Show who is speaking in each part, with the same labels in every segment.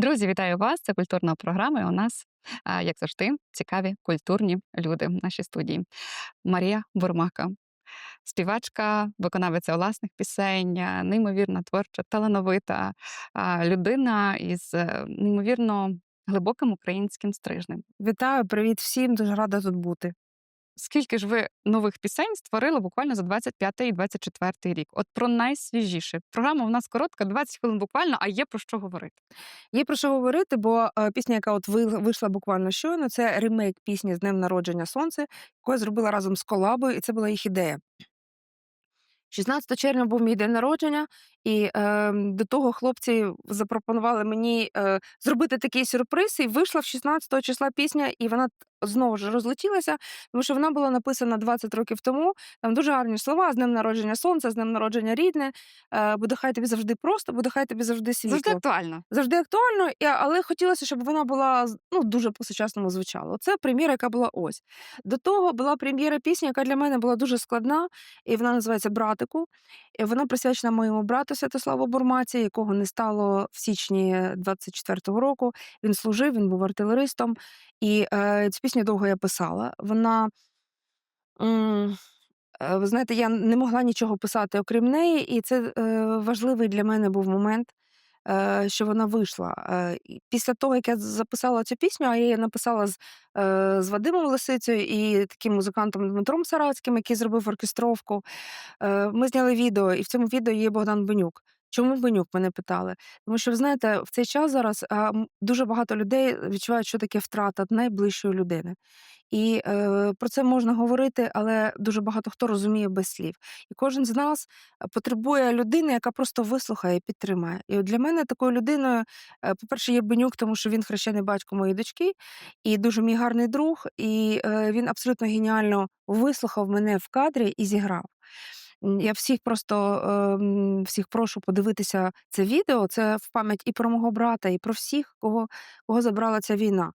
Speaker 1: Друзі, вітаю вас! Це культурна програма. І у нас, як завжди, цікаві культурні люди в нашій студії. Марія Бурмака, співачка, виконавиця власних пісень, неймовірна творча, талановита людина із е, неймовірно глибоким українським стрижнем.
Speaker 2: Вітаю, привіт всім, дуже рада тут бути.
Speaker 1: Скільки ж ви нових пісень створили буквально за 25 і 24 рік? От про найсвіжіше. Програма у нас коротка, 20 хвилин буквально, а є про що говорити.
Speaker 2: Є про що говорити, бо е, пісня, яка от вийшла буквально щойно, це ремейк пісні з Днем народження Сонце, яку я зробила разом з колабою, і це була їх ідея. 16 червня був мій день народження, і е, до того хлопці запропонували мені е, зробити такий сюрприз. І вийшла в 16 числа пісня, і вона знову ж розлетілася, тому що вона була написана 20 років тому. Там дуже гарні слова: з днем народження сонця, з днем народження рідне. Е, буде хай тобі завжди просто, буде хай тобі завжди світло.
Speaker 1: Завжди актуально.
Speaker 2: Завжди актуально, але хотілося, щоб вона була ну, дуже по-сучасному звучала. Це прем'єра, яка була ось. До того була прем'єра пісні, яка для мене була дуже складна, і вона називається Братику. І вона присвячена моєму брату Святославу Бурмаці, якого не стало в січні 24-го року. Він служив, він був артилеристом. І е, цю пісню довго я писала. Вона. е, Ви знаєте, я не могла нічого писати окрім неї, і це е, важливий для мене був момент, е, що вона вийшла. Після того, як я записала цю пісню, а я її написала з, з Вадимом Лисицею і таким музикантом Дмитром Сарацьким, який зробив оркестровку. Ми зняли відео, і в цьому відео є Богдан Бенюк. Чому Бенюк мене питали? Тому що ви знаєте, в цей час зараз а, дуже багато людей відчувають, що таке втрата найближчої людини. І е, про це можна говорити, але дуже багато хто розуміє без слів. І кожен з нас е, потребує людини, яка просто вислухає і підтримає. І от для мене такою людиною, е, по-перше, є Бенюк, тому що він хрещений батько моєї дочки, і дуже мій гарний друг. І е, він абсолютно геніально вислухав мене в кадрі і зіграв. Я всіх просто ем, всіх прошу подивитися це відео. Це в пам'ять і про мого брата, і про всіх, кого, кого забрала ця війна.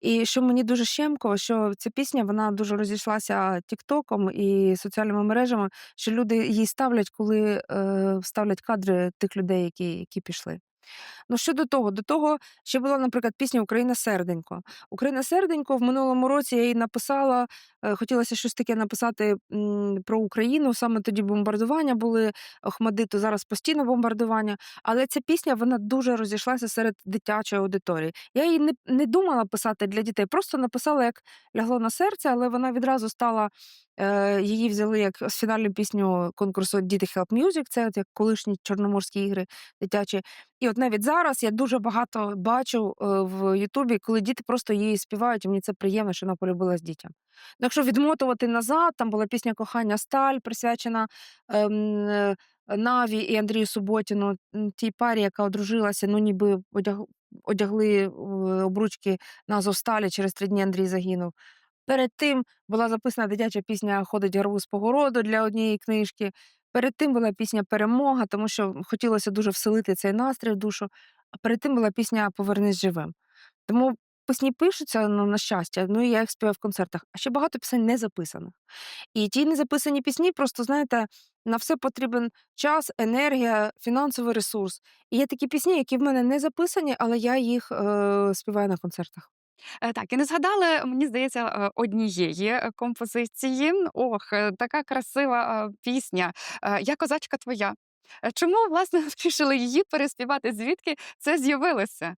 Speaker 2: І що мені дуже щемко, що ця пісня вона дуже розійшлася Тіктоком і соціальними мережами, що люди її ставлять, коли е, ставлять кадри тих людей, які, які пішли. Ну, що до того, до того ще була, наприклад, пісня Україна серденько. Україна серденько в минулому році я її написала. е, Хотілося щось таке написати про Україну. Саме тоді бомбардування були Охмадиту, зараз постійно бомбардування. Але ця пісня вона дуже розійшлася серед дитячої аудиторії. Я її не, не думала писати для дітей, просто написала як лягло на серце, але вона відразу стала. е, Її взяли як фінальну пісню конкурсу Діти Help Music, це от як колишні чорноморські ігри дитячі. І от навіть зараз я дуже багато бачу е, в Ютубі, коли діти просто її співають, і мені це приємно, що вона полюбилась дітям. Ну, якщо відмотувати назад, там була пісня Кохання Сталь, присвячена ем, е, Наві і Андрію Суботіну, тій парі, яка одружилася, ну ніби одяг, одягли обручки на Азовсталі, через три дні Андрій загинув. Перед тим була записана дитяча пісня Ходить гарбуз по городу для однієї книжки. Перед тим була пісня Перемога, тому що хотілося дуже вселити цей настрій в душу. А перед тим була пісня Повернись живим. Тому пісні пишуться ну, на щастя, ну і я їх співаю в концертах. А ще багато пісень не записаних. І ті незаписані пісні, просто знаєте, на все потрібен час, енергія, фінансовий ресурс. І є такі пісні, які в мене не записані, але я їх е, співаю на концертах.
Speaker 1: Е, Так, і не згадали, мені здається, е, однієї е, композиції. Ох, така красива пісня. Я козачка твоя. Чому, власне, вирішили її переспівати? Звідки це з'явилося?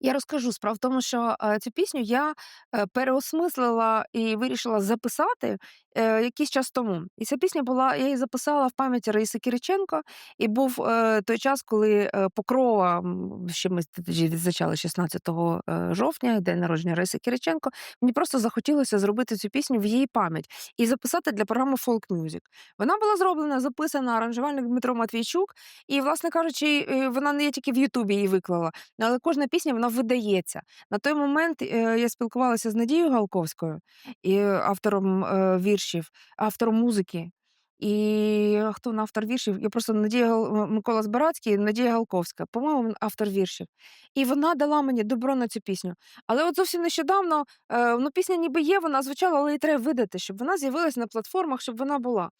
Speaker 2: Я розкажу. Справа в тому, що е, цю пісню я е, переосмислила і вирішила записати е, якийсь час тому. І ця пісня була, я її записала в пам'яті Раїси Кириченко, і був е, той час, коли е, Покрова, ще ми відзначали 16 е, жовтня, день народження Раїси Кириченко. Мені просто захотілося зробити цю пісню в її пам'ять і записати для програми Folk Music. Вона була зроблена, записана аранжувальник Дмитро Матвійчук, і, власне кажучи, е, вона не я тільки в Ютубі її виклала, але кожна пісня вона видається. На той момент е, я спілкувалася з Надією Галковською, і автором е, віршів, автором музики. І хто вона автор віршів? Я просто Надія Микола Збирацький, Надія Галковська, по-моєму, автор віршів. І вона дала мені добро на цю пісню. Але от зовсім нещодавно е, ну, пісня ніби є, вона звучала, але її треба видати, щоб вона з'явилася на платформах, щоб вона була.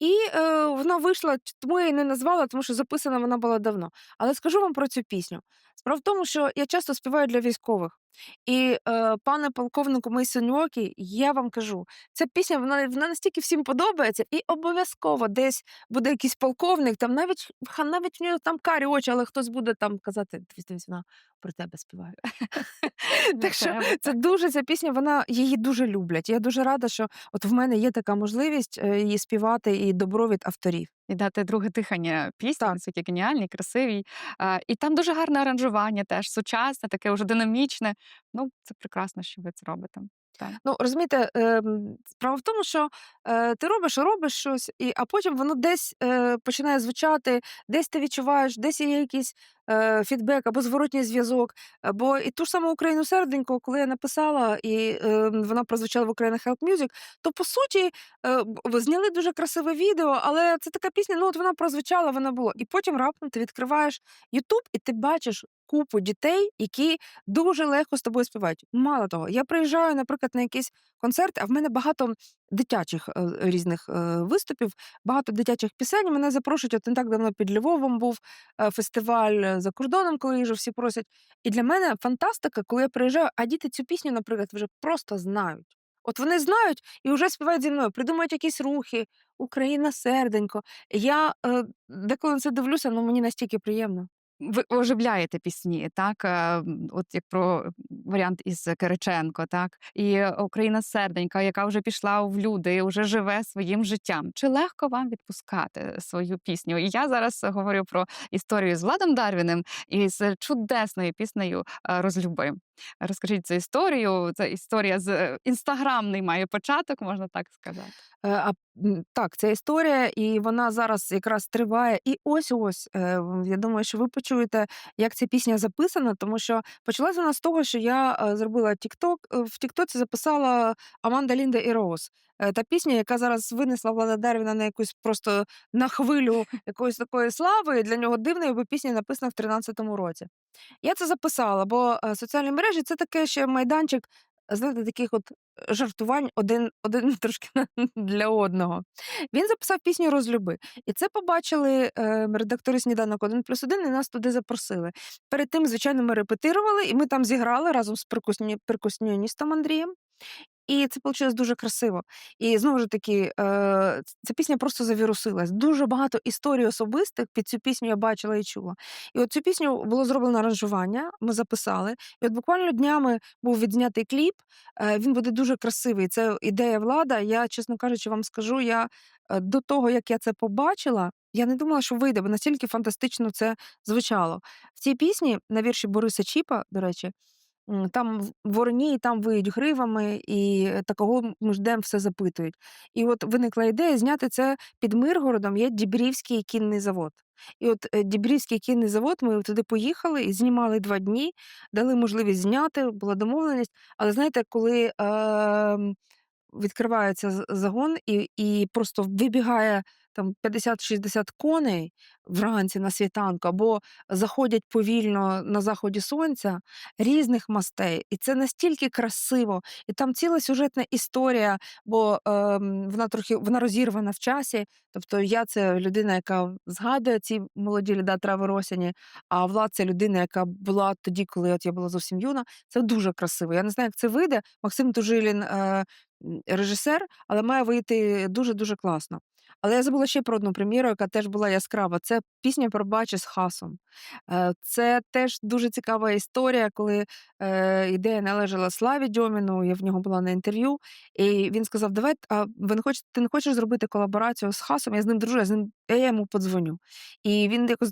Speaker 2: І е, вона вийшла, тому я її не назвала, тому що записана вона була давно. Але скажу вам про цю пісню. Справа в тому, що я часто співаю для військових. І е, пане полковнику Мейсоньокі, я вам кажу, ця пісня вона, вона настільки всім подобається, і обов'язково десь буде якийсь полковник, там навіть ха- навіть в нього там карі очі, але хтось буде там казати, «Дивись, дивись, вона про тебе співає. Так що це дуже ця пісня, вона її дуже люблять. Я дуже рада, що от в мене є така можливість е, її співати і добро від авторів.
Speaker 1: І дати друге дихання пісні,
Speaker 2: Так.
Speaker 1: геніальні, красиві. І там дуже гарне аранжування, теж сучасне, таке вже динамічне. Ну, це прекрасно, що ви це робите. Так.
Speaker 2: Ну, розумієте, ем, справа в тому, що е, ти робиш, робиш щось, і, а потім воно десь е, починає звучати, десь ти відчуваєш, десь є якийсь е, фідбек або зворотній зв'язок. Бо і ту ж саму Україну серденько, коли я написала, і е, вона прозвучала в Україна Help Music, то по суті е, зняли дуже красиве відео, але це така пісня, ну от вона прозвучала, вона була. І потім раптом ти відкриваєш Ютуб, і ти бачиш купу дітей, які дуже легко з тобою співають. Мало того, я приїжджаю, наприклад, на якісь концерти, а в мене багато дитячих е, різних е, виступів, багато дитячих пісень. Мене запрошують. От не так давно під Львовом був е, фестиваль е, за кордоном, коли їжу, всі просять. І для мене фантастика, коли я приїжджаю, а діти цю пісню, наприклад, вже просто знають. От вони знають і вже співають зі мною, придумують якісь рухи, Україна серденько. Я е, деколи на це дивлюся, ну мені настільки приємно.
Speaker 1: Ви оживляєте пісні, так? Е, От як про варіант із Кириченко, так? І е, Україна серденька, яка вже пішла в люди, вже живе своїм життям. Чи легко вам відпускати свою пісню? І я зараз говорю про історію з Владом Дарвіним і з чудесною піснею е, Розлюби. Розкажіть цю історію. Це історія з е, інстаграмний має початок, можна так сказати.
Speaker 2: Е, А так, це історія, і вона зараз якраз триває. І ось ось е, я думаю, що ви почуєте, як ця пісня записана, тому що почалася вона з того, що я зробила е, в Тіктоці записала Аманда Лінда і Роуз. Та пісня, яка зараз винесла Влада Дервіна на якусь просто на хвилю якоїсь такої слави. Для нього дивної, бо пісня написана в 13-му році. Я це записала, бо е, соціальні мережі це таке ще майданчик, знаєте, таких от жартувань один, один трошки для одного. Він записав пісню Розлюби. І це побачили е, редактори сніданок 1 плюс 1 і нас туди запросили. Перед тим, звичайно, ми репетирували, і ми там зіграли разом з перкусні- перкусіоністом Андрієм. І це вийшло дуже красиво. І знову ж таки, е, ця пісня просто завірусилась. Дуже багато історій особистих під цю пісню я бачила і чула. І от цю пісню було зроблено аранжування, ми записали. І от буквально днями був відзнятий кліп. Е, він буде дуже красивий. Це ідея влада. Я, чесно кажучи, вам скажу, я е, до того, як я це побачила, я не думала, що вийде, бо настільки фантастично це звучало. В цій пісні на вірші Бориса Чіпа, до речі, там в- вороні, там виють гривами, і е, такого ми ждемо, все запитують. І от виникла ідея зняти це під Миргородом. Є Дібрівський кінний завод. І от е, Дібрівський кінний завод, ми туди поїхали і знімали два дні, дали можливість зняти, була домовленість. Але знаєте, коли е, відкривається загон і, і просто вибігає там 50-60 коней вранці на світанку, або заходять повільно на заході сонця різних мастей. І це настільки красиво. І там ціла сюжетна історія, бо ем, вона трохи вона розірвана в часі. Тобто я це людина, яка згадує ці молоді ліда трави осені, а Влад це людина, яка була тоді, коли от я була зовсім юна. Це дуже красиво. Я не знаю, як це вийде. Максим Тужилін е, режисер, але має вийти дуже-дуже класно. Але я забула ще про одну прем'єру, яка теж була яскрава. Це пісня про бачі з хасом. Е, Це теж дуже цікава історія, коли е, ідея належала Славі Дьоміну, я в нього була на інтерв'ю, і він сказав: Давай, а ви не хочете, ти не хочеш зробити колаборацію з хасом? Я з ним дружу, я з ним я йому подзвоню. І він якось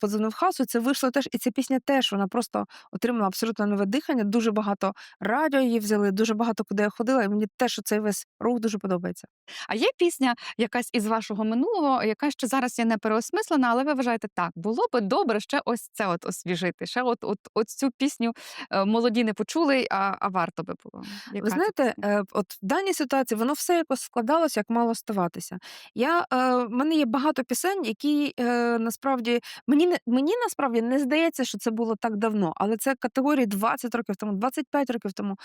Speaker 2: подзвонив хасу, це вийшло теж. І ця пісня теж вона просто отримала абсолютно нове дихання. Дуже багато радіо її взяли, дуже багато куди я ходила, і мені теж цей весь рух дуже подобається.
Speaker 1: А є пісня якась із вашого минулого, яка ще зараз є не переосмислена, але ви вважаєте, так, було би добре ще ось це от освіжити. Ще от, от, от цю пісню е, молоді не почули, а, а варто би було. Яка
Speaker 2: Ви знаєте, е, от в даній ситуації воно все якось складалося, як мало ставатися. Я, е, в мене є багато пісень, які е, насправді мені мені насправді не здається, що це було так давно, але це категорії 20 років тому, 25 років тому.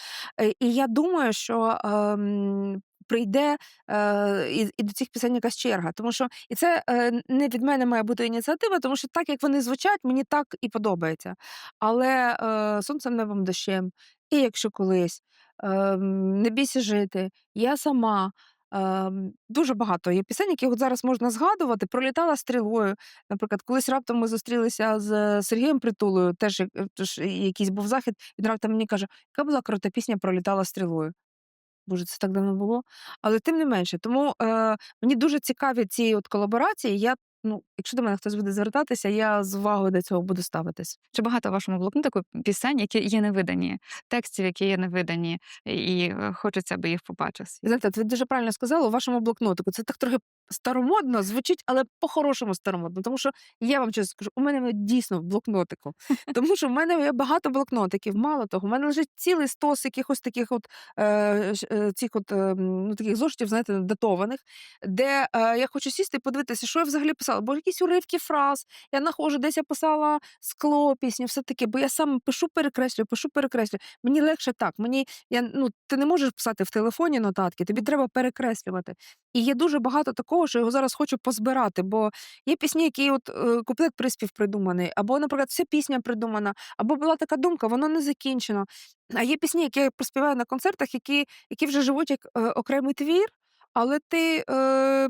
Speaker 2: Е, і я думаю, що. ем, Прийде е, і, і до цих пісень якась черга, тому що і це е, не від мене має бути ініціатива, тому що так як вони звучать, мені так і подобається. Але е, сонцем небом дощем, і якщо колись, ем, не бійся жити, я сама. Ем, дуже багато є пісень, які от зараз можна згадувати. Пролітала стрілою. Наприклад, колись раптом ми зустрілися з Сергієм Притулою, теж е, тож якийсь був захід, він раптом мені каже, яка була крута пісня Пролітала стрілою. Боже, це так давно було. Але тим не менше, тому е, мені дуже цікаві ці от колаборації. Я, ну, якщо до мене хтось буде звертатися, я з увагою до цього буду ставитись.
Speaker 1: Чи багато в вашому блокнотику пісень, які є невидані, текстів, які є невидані, і е, хочеться, аби їх
Speaker 2: побачити? Знаєте, ви дуже правильно сказали у вашому блокнотику. Це так трохи старомодно звучить, але по-хорошому старомодно. Тому що я вам чесно скажу, у мене дійсно в блокнотику. Тому що в мене є багато блокнотиків. Мало того, у мене лежить цілий стос якихось таких от е, е, цих от е, ну, таких зошитів, знаєте, датованих, де е, я хочу сісти і подивитися, що я взагалі писала. Бо якісь уривки фраз, я нахожу, десь я писала скло пісню, все таке, бо я сам пишу, перекреслюю, пишу, перекреслюю. Мені легше так. Мені я ну ти не можеш писати в телефоні нотатки, тобі треба перекреслювати. І є дуже багато такого, що його зараз хочу позбирати, бо є пісні, які от е, куплет приспів придуманий, або, наприклад, вся пісня придумана, або була така думка, воно не закінчено. А є пісні, які я проспіваю на концертах, які, які вже живуть як е, окремий твір. Але ти е,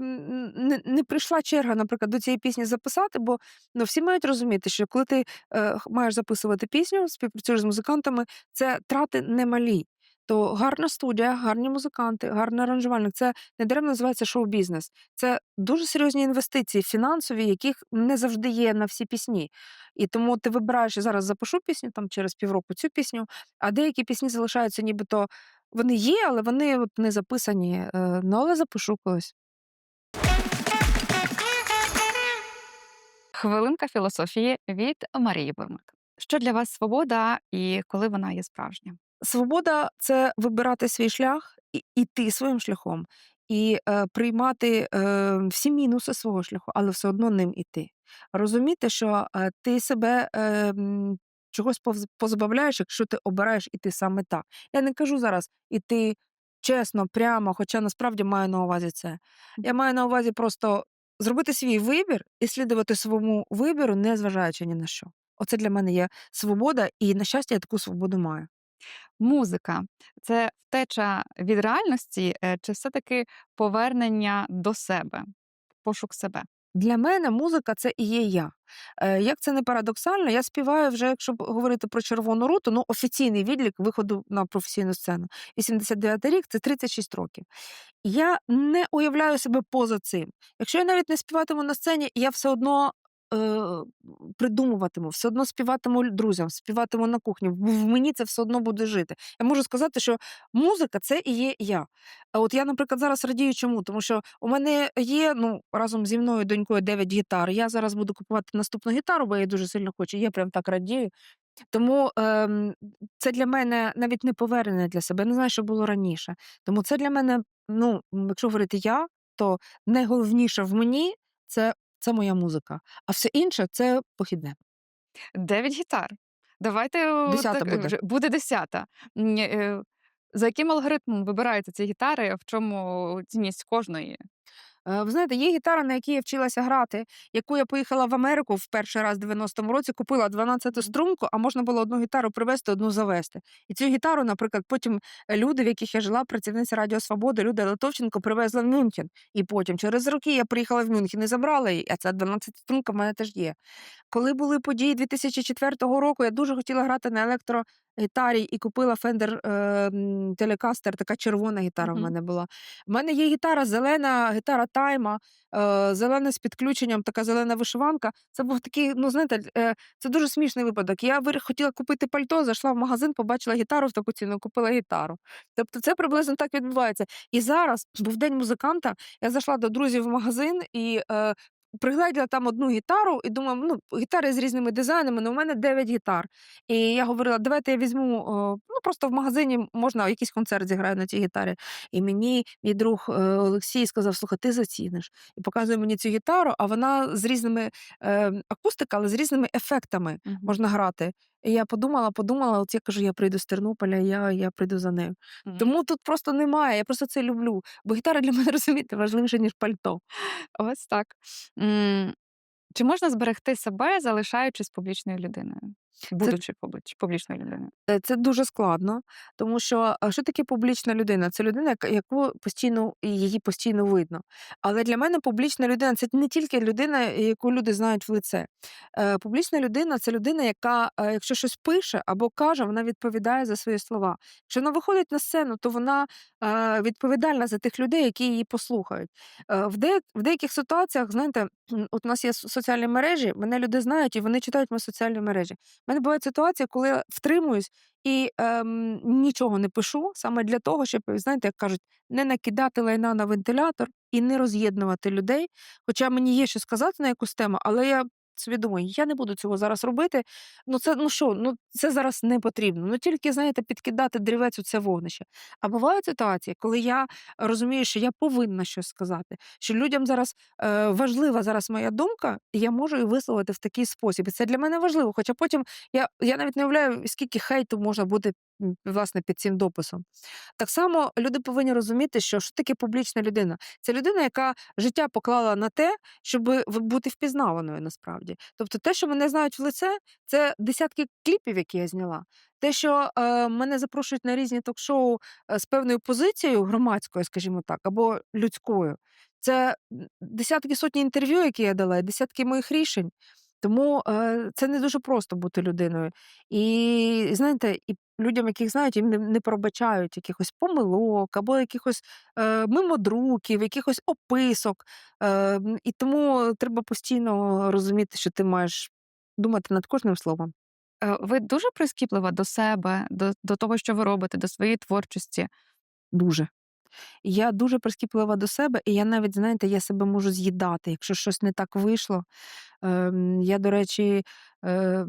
Speaker 2: не, не прийшла черга, наприклад, до цієї пісні записати, бо ну, всі мають розуміти, що коли ти е, маєш записувати пісню, співпрацюєш з музикантами, це трати немалі. То гарна студія, гарні музиканти, гарний аранжувальник це не даремно називається шоу-бізнес. Це дуже серйозні інвестиції фінансові, яких не завжди є на всі пісні. І тому ти вибираєш я зараз запишу пісню там через півроку цю пісню, а деякі пісні залишаються, нібито вони є, але вони от не записані. Е, ну але запишу колись.
Speaker 1: Хвилинка філософії від Марії Бурмак. Що для вас свобода і коли вона є справжня?
Speaker 2: Свобода це вибирати свій шлях і іти своїм шляхом, і е, приймати е, всі мінуси свого шляху, але все одно ним іти. Розуміти, що е, ти себе е, чогось позбавляєш, якщо ти обираєш іти саме так. Я не кажу зараз іти чесно, прямо, хоча насправді маю на увазі це. Я маю на увазі просто зробити свій вибір і слідувати своєму вибору, не зважаючи ні на що. Оце для мене є свобода, і на щастя, я таку свободу маю.
Speaker 1: Музика це втеча від реальності, е, чи все-таки повернення до себе, пошук себе?
Speaker 2: Для мене музика це і є я. Е, як це не парадоксально, я співаю вже, якщо говорити про червону руту, ну офіційний відлік виходу на професійну сцену. 89 рік це 36 років. Я не уявляю себе поза цим. Якщо я навіть не співатиму на сцені, я все одно. Е, придумуватиму, все одно співатиму друзям, співатиму на кухні. В мені це все одно буде жити. Я можу сказати, що музика це і є я. А от я, наприклад, зараз радію чому? Тому що у мене є ну разом зі мною донькою 9 гітар. Я зараз буду купувати наступну гітару, бо я її дуже сильно хочу. Я прям так радію. Тому ем, це для мене навіть не повернення для себе. Я не знаю, що було раніше. Тому це для мене, ну, якщо говорити я, то найголовніше в мені це, це моя музика. А все інше це похідне.
Speaker 1: Дев'ять гітар. Давайте
Speaker 2: Десята
Speaker 1: так, е,
Speaker 2: буде.
Speaker 1: буде десята. Е, За яким алгоритмом вибираєте ці гітари? В чому цінність кожної?
Speaker 2: Е, Ви знаєте, є гітара, на якій я вчилася грати, яку я поїхала в Америку в перший раз в 90-му році, купила 12 струнку, а можна було одну гітару привезти, одну завести. І цю гітару, наприклад, потім е, люди, в яких я жила, працівниця Радіо Свобода, Люда Литовченко, привезла в Мюнхен. І потім, через роки, я приїхала в Мюнхен і забрала її, а ця 12 струнка в мене теж є. Коли були події 2004 року, я дуже хотіла грати на електро. Гітарі і купила Fender е, Telecaster, така червона гітара в мене була. В мене є гітара зелена, гітара тайма, е, зелена з підключенням, така зелена вишиванка. Це був такий, ну знаєте, е, це дуже смішний випадок. Я хотіла купити пальто, зайшла в магазин, побачила гітару в таку ціну, купила гітару. Тобто це приблизно так відбувається. І зараз був день музиканта. Я зайшла до друзів в магазин і е, пригледіла там одну гітару, і думаю, ну, гітари з різними дизайнами, але у мене 9 гітар. І я говорила, давайте я візьму, ну просто в магазині можна якийсь концерт зіграю на цій гітарі. І мені мій друг е, Олексій сказав: слухай, ти заціниш. І показує мені цю гітару, а вона з різними е, акустика, але з різними ефектами можна грати. І я подумала, подумала, от я кажу, я прийду з Тернополя, я, я прийду за нею.
Speaker 1: Мгм.
Speaker 2: Тому тут просто немає. Я просто це люблю. Бо гітара для мене розумієте важливіше, ніж пальто.
Speaker 1: Ось так. М, Чи можна зберегти себе, залишаючись публічною людиною? Будучи публіч- публічною людиною?
Speaker 2: Е, Це дуже складно, тому що що таке публічна людина? Це людина, яку постійно її постійно видно. Але для мене публічна людина це не тільки людина, яку люди знають в лице. Е, Публічна людина це людина, яка, е, якщо щось пише або каже, вона відповідає за свої слова. Якщо вона виходить на сцену, то вона відповідальна за тих людей, які її послухають. В, де, в деяких ситуаціях, знаєте, от у нас є соціальні мережі, мене люди знають і вони читають мої соціальні мережі. Мене бувають ситуації, коли я втримуюсь і ем, нічого не пишу саме для того, щоб, знаєте, як кажуть, не накидати лайна на вентилятор і не роз'єднувати людей. Хоча мені є що сказати на якусь тему, але я собі думаю, я не буду цього зараз робити. Ну це ну що, ну це зараз не потрібно. Ну тільки знаєте, підкидати дрівець у це вогнище. А бувають ситуації, коли я розумію, що я повинна щось сказати, що людям зараз е, важлива зараз моя думка, і я можу її висловити в такий спосіб. І це для мене важливо. Хоча потім я, я навіть не уявляю, скільки хейту може бути м, власне під цим дописом. Так само люди повинні розуміти, що що таке публічна людина. Це людина, яка життя поклала на те, щоб бути впізнаваною насправді. Тобто, те, що мене знають в лице, це десятки кліпів, які я зняла. Те, що е, мене запрошують на різні ток-шоу е, з певною позицією громадською, скажімо так, або людською. Це десятки сотні інтерв'ю, які я дала, десятки моїх рішень. Тому е, це не дуже просто бути людиною. І знаєте, і людям, яких знають, їм не, не пробачають якихось помилок або якихось е, мимодруків, якихось описок. Е, і тому треба постійно розуміти, що ти маєш думати над кожним словом.
Speaker 1: Е, Ви дуже прискіплива до себе, до, до того, що ви робите, до своєї творчості.
Speaker 2: Дуже. Я дуже прискіплива до себе, і я навіть, знаєте, я себе можу з'їдати, якщо щось не так вийшло. Ем, я, до речі, е,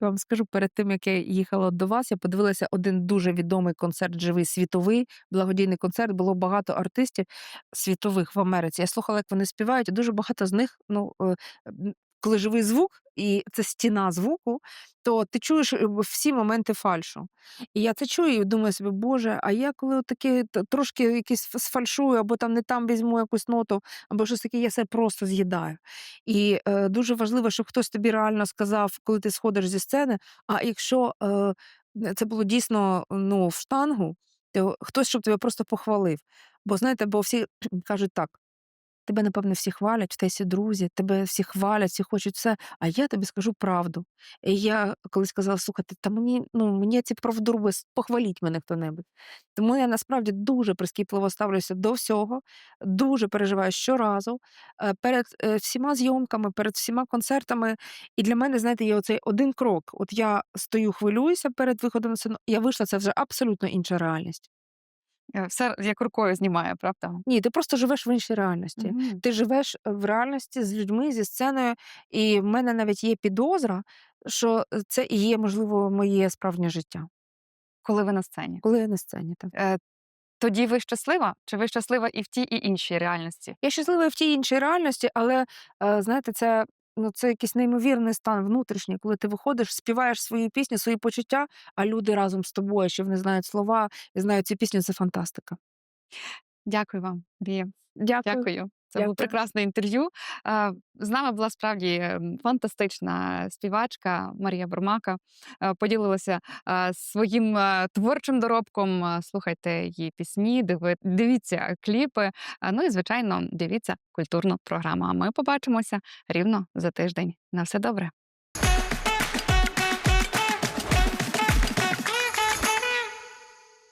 Speaker 2: вам скажу, перед тим, як я їхала до вас, я подивилася один дуже відомий концерт живий світовий, благодійний концерт. Було багато артистів світових в Америці. Я слухала, як вони співають, і дуже багато з них, ну, е, коли живий звук, і це стіна звуку, то ти чуєш е, всі моменти фальшу. І я це чую і думаю собі, Боже, а я коли таке трошки якийсь сфальшую, або там не там візьму якусь ноту, або щось таке, я себе просто з'їдаю. І е, дуже важливо, щоб хтось тобі реально сказав, коли ти сходиш зі сцени. А якщо е, це було дійсно ну, в штангу, то хтось, щоб тебе просто похвалив. Бо знаєте, бо всі кажуть так. Тебе, напевно, всі хвалять, в тебе всі друзі, тебе всі хвалять, всі хочуть все. А я тобі скажу правду. І я колись сказала: слухайте, та мені ну мені ці правдуруби, похваліть мене хто-небудь. Тому я насправді дуже прискіпливо ставлюся до всього, дуже переживаю щоразу е, перед е, всіма зйомками, перед всіма концертами. І для мене, знаєте, є оцей один крок. От я стою, хвилююся перед виходом на сцену. Я вийшла, це вже абсолютно інша реальність.
Speaker 1: Е, Все як рукою знімає, правда?
Speaker 2: Ні, ти просто живеш в іншій реальності.
Speaker 1: Мгм.
Speaker 2: Ти живеш в реальності з людьми, зі сценою, і в мене навіть є підозра, що це і є, можливо, моє справжнє життя,
Speaker 1: Коли ви на сцені.
Speaker 2: коли я на сцені. Так.
Speaker 1: Е, Тоді ви щаслива? Чи ви щаслива і в тій, і іншій реальності?
Speaker 2: Я щаслива і в тій іншій реальності, але е, знаєте, це. Ну, це якийсь неймовірний стан внутрішній, коли ти виходиш, співаєш свої пісні, свої почуття, а люди разом з тобою, що вони знають слова і знають ці пісні, це фантастика.
Speaker 1: Дякую вам, Рія.
Speaker 2: Дякую.
Speaker 1: Дякую. Це
Speaker 2: Дякую.
Speaker 1: було прекрасне інтерв'ю. З нами була справді фантастична співачка Марія Бурмака. Поділилася своїм творчим доробком. Слухайте її пісні, дивіться кліпи. Ну і звичайно, дивіться культурну програму. А ми побачимося рівно за тиждень. На все добре.